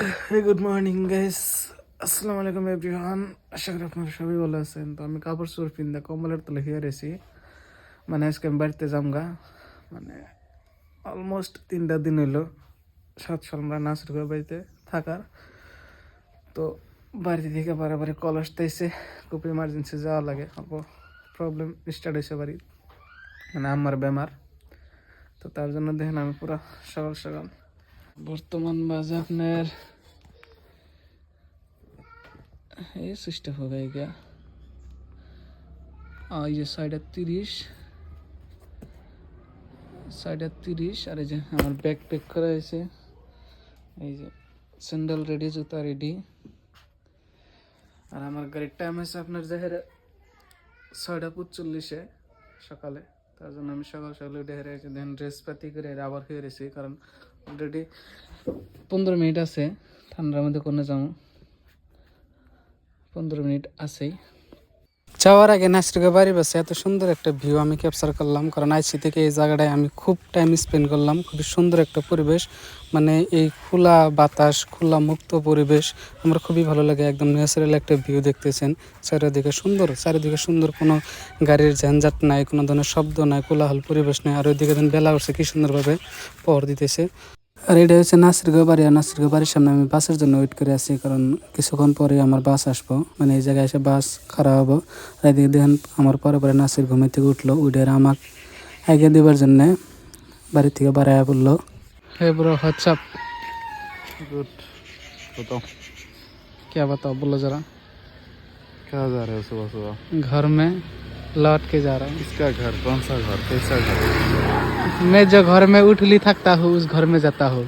Good morning guys আসসালামু আলাইকুম everyone আশা করি আপনারা সবাই ভালো আছেন। তো আমি কাপড় চোর পিন্দা কম্বলের তলে হিয়ার এসি মানে আজকে আমি বাড়িতে যামগা। মানে অলমোস্ট তিনটা দিন হইল সাত সাল আমরা নাচের ঘর বাড়িতে থাকার। তো বাড়ি থেকে বারে কল আসতেছে। খুব ইমার্জেন্সি যাওয়া লাগে। অল্প প্রবলেম স্টার্ট হয়েছে বাড়ি মানে আমার বেমার। তো তার জন্য দেখেন আমি পুরো সকাল সকাল বর্তমান বাজে আপনার এই সিস্টেম হবে গা এই যে সাইডে তিরিশ সাইডে তিরিশ, আর এই যে আমার ব্যাগ প্যাক করা হয়েছে। এই যে স্যান্ডেল রেডি, জুতা রেডি। আর আমার গাড়ির টাইম হয়েছে আপনার জাহের ছয়টা পঁচল্লিশে সকালে। তার জন্য আমি সকাল সকালে উঠে দেন ড্রেস পাতি করে আবার হয়ে গেছি কারণ অলরেডি পনেরো মিনিট আছে, ঠান্ডার মধ্যে কোনো যাব পনেরো মিনিট আছেই। যাওয়ার আগে নাসরিকা বাড়ি বাসে এত সুন্দর একটা ভিউ আমি ক্যাপচার করলাম, কারণ আইসি থেকে এই জায়গাটায় আমি খুব টাইম স্পেন্ড করলাম, খুবই সুন্দর একটা পরিবেশ। মানে এই খোলা বাতাস, খোলা মুক্ত পরিবেশ, আমার খুবই ভালো লাগে, একদম ন্যাচারাল একটা ভিউ দেখতেছেন। চারিদিকে সুন্দর চারিদিকে সুন্দর কোনো গাড়ির ঝঞ্ঝাট নাই, কোনো ধরনের শব্দ নাই, কোলাহল পরিবেশ নাই, আর ওইদিকে বেলা উঠছে, কি সুন্দরভাবে পর দিতেছে। আর এটা হচ্ছে নাসিরগাঁও বাড়ি আর নাসিরগাঁও বাড়ির সামনে আমি বাসের জন্য ওয়েট করে আছি কারণ কিছুক্ষণ পরে আমার বাস আসবো মানে এই জায়গায় এসে বাস খারাপ হবো আর এদিকে দেখেন আমার পরে পরে নাসির ঘুমে থেকে উঠলো উঠে আমাকে আগে দেবার জন্যে বাড়ি থেকে বাড়াইয়া পড়লো হে ব্রো হোয়াটসঅ্যাপ गुड बताओ क्या बताओ बोलो जरा कहाँ जा रहे हो सुबह सुबह घर में लौट के जा रहा किसका घर कौन सा घर कैसा घर हूँ मैं जो घर में उठली थकता हूँ उस घर में जाता हूँ।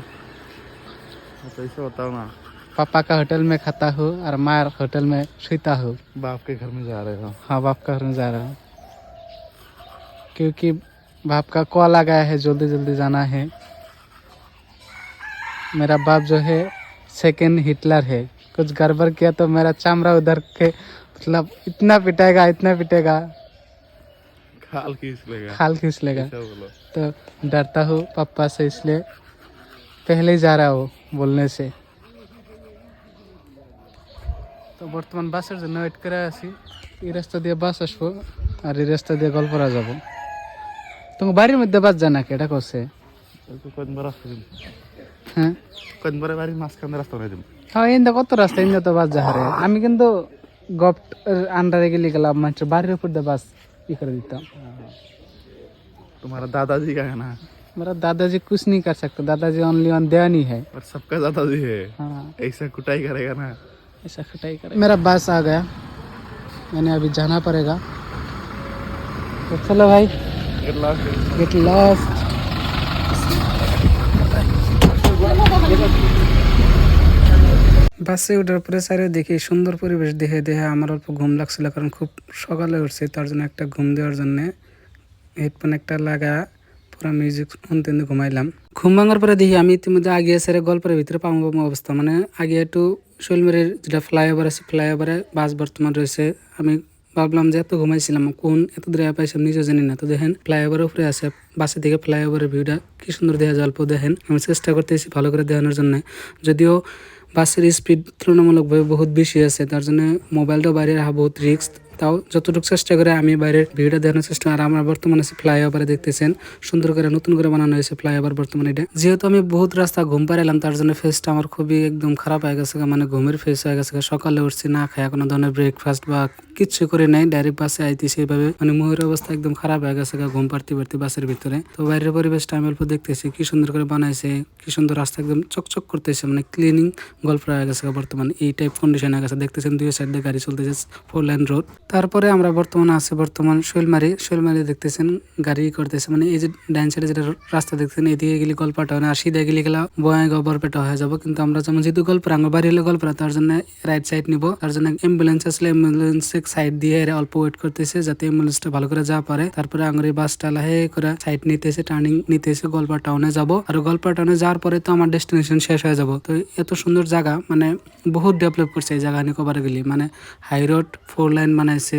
तो ऐसे बताओ ना। पापा का होटल में खाता हूँ और माँ होटल में सोता हूँ। बाप के घर में जा रहे हो? हाँ बाप का घर में जा रहा हूँ। क्योंकि बाप का कॉल आ गया है जल्दी जल्दी जाना है। मेरा बाप जो है सेकेंड हिटलर है। कुछ गड़बड़ किया तो मेरा चामड़ा उधर के मतलब इतना पिटेगा इतना पिटेगा। खाल खींच लेगा खाल खींच लेगा ऐसा बोलो तो डरता हूँ पापा से इसलिए पहले ही जा रहा हूँ बोलने से তো বর্তমান বাসের জন্য ওয়েট করে আছি এই রাস্তা দিয়ে বাস আসবো আর এই রাস্তা দিয়ে গল্পরা যাব তোমার বাড়ির মধ্যে বাস যায় নাকি এটা করছে ऐसे कौन बड़ा रास्ता दिम হ্যাঁ कौन बड़ा बारी मास्क के अंदर रास्ता नहीं दिम হ্যাঁ ইন্দা কত রাস্তা ইন্দা তো বাস যা হারে আমি কিন্তু গপ আন্ডারে গেলে গেলাম মানে বাড়ির উপর দিয়ে বাস ये कर देता तुम्हारा दादाजी का गाना मेरा दादाजी कुछ नहीं कर सकता। दादाजी ओनली ऑन दया नहीं है। और सबका दादाजी है। हाँ। ऐसा कुटाई करेगा ना। ऐसा कुटाई करेगा। मेरा बस आ गया। मैंने अभी जाना पड़ेगा। तो चलो भाई। गेट लॉस्ट गेट लॉस्ट বাসে ওঠার পরে স্যারে দেখি সুন্দর পরিবেশ দেখে দেখে আমার অল্প ঘুম লাগছিল, কারণ খুব সকালে উঠছে, তার জন্য একটা ঘুম দেওয়ার জন্য হেডফোন একটা লাগা, পুরো মিউজিক শুনতে ঘুমাইলাম। ঘুম ভাঙার পরে দেখি আমি ইতিমধ্যে আগে স্যারে গল্পের ভিতরে পাবো অবস্থা মানে আগে একটু শৈলমেরের যেটা ফ্লাইওভার আছে ফ্লাইওভারে বাস বর্তমান রয়েছে, আমি ভাবলাম যে এত ঘুমাইছিলাম, কোন এত দূরে পাইছিলাম নিজেও জানি না, তো দেখেন ফ্লাইওভারের উপরে আছে বাসে থেকে ফ্লাইওভারের ভিউটা কি সুন্দর দেখা যায় অল্প দেখেন, আমি চেষ্টা করতেছি ভালো করে দেখানোর জন্য, যদিও বাসের স্পিড তুলনামূলকভাবে বহুত বেশি আছে, তার জন্য মোবাইলটাও বাইরে রাখা বহুত রিক্স তাও যতটুকু চেষ্টা করে আমি বাইরের ভিউটা দেখানোর চেষ্টা, আর আমরা বর্তমানে ফ্লাইওভারে দেখতেছেন, সুন্দর করে নতুন করে বানানো হয়েছে ফ্লাইওভার বর্তমানে এটা। যেহেতু আমি বহুত রাস্তা ঘুম পাড়ালাম তার জন্য ফেসটা আমার খুবই একদম খারাপ হয়ে গেছে মানে ঘুমের ফেস হয়ে গেছে সকালে উঠছি, না খায় কোনো ধরনের ব্রেকফাস্ট বা কিচ্ছু করে নাই ডাইরেক্ট বাসে আইতি সেইভাবে মানে মুহের অবস্থা একদম খারাপ হয়ে গেছে ঘুম পাড়তে পারতে বাসের ভিতরে। তো বাইরের পরিবেশটা আমি অল্প দেখতেছি, কি সুন্দর করে বানাইছে, কি সুন্দর রাস্তা একদম চকচক করতেছে মানে ক্লিনিং গল্প হয়ে গেছে বর্তমানে। এই টাইপ কন্ডিশন হয়ে গেছে। দেখতেছেন দুই সাইড গাড়ি চলতেছে ফোর লাইন রোড তারপরে আমরা বর্তমানে আছে বর্তমান শৈলমারি। শৈলমারি দেখতেছেন, গাড়ি করতেছে। মানে এই যে ডাইন সাইডে যেটা রাস্তা দেখতেছেন, এদিকে গেলে গল্পটা হয় না আর সিধা গেলে গেলা বয়াগাঁও বরপেটা হয়ে যাব। কিন্তু আমরা যেমন যেহেতু গল্প আমার বাড়ি হলে গল্প তার জন্য রাইট সাইড নিব। তার জন্য অ্যাম্বুলেন্স আসলে অ্যাম্বুলেন্সে প্রত্যেক সাইড দিয়ে এরা অল্প ওয়েট করতেছে যাতে অ্যাম্বুলেন্সটা ভালো করে যা পারে। তারপরে আঙুরি বাসটা লাহে করে সাইড নিতেছে টার্নিং নিতেছে গল্পা টাউনে যাব। আর গল্পা টাউনে যাওয়ার পরে তো আমার ডেস্টিনেশন শেষ হয়ে যাব। তো এত সুন্দর জায়গা মানে বহুত ডেভেলপ করছে এই জায়গা নিকোবার গেলি মানে হাই রোড ফোর লাইন বানাইছে,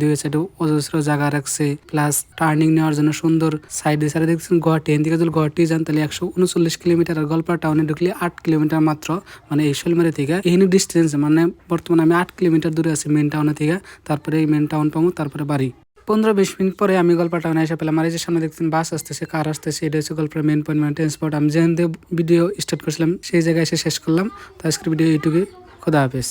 দুই সাইডে অজস্র জায়গা রাখছে প্লাস টার্নিং নেওয়ার জন্য সুন্দর সাইডে সাইডে দেখছেন গুয়াহাটি। এদিকে যদি গুয়াহাটি যান তাহলে একশো উনচল্লিশ কিলোমিটার আর গল্পা টাউনে ঢুকলে আট কিলোমিটার মাত্র মানে এই শোলমারি থেকে। এই ডিস্টেন্স মানে বর্তমানে আমি আট কিলোমিটার দূরে আছি মেন টাউনে থেকে। তারপরে এই মেন টাউন পাবো, তারপরে বাড়ি। পনেরো বিশ মিনিট পরে আমি গল্পা টাউনে এসে পেলাম। আর এই যে সামনে দেখছেন বাস আসতেছে কার আসতেছে, এটা হচ্ছে গল্পের মেন পয়েন্ট মানে ট্রান্সপোর্ট আমি থেকে ভিডিও স্টার্ট করছিলাম, সেই জায়গায় এসে শেষ করলাম। তো আজকের ভিডিও এইটুকুই। খোদা হাফেজ।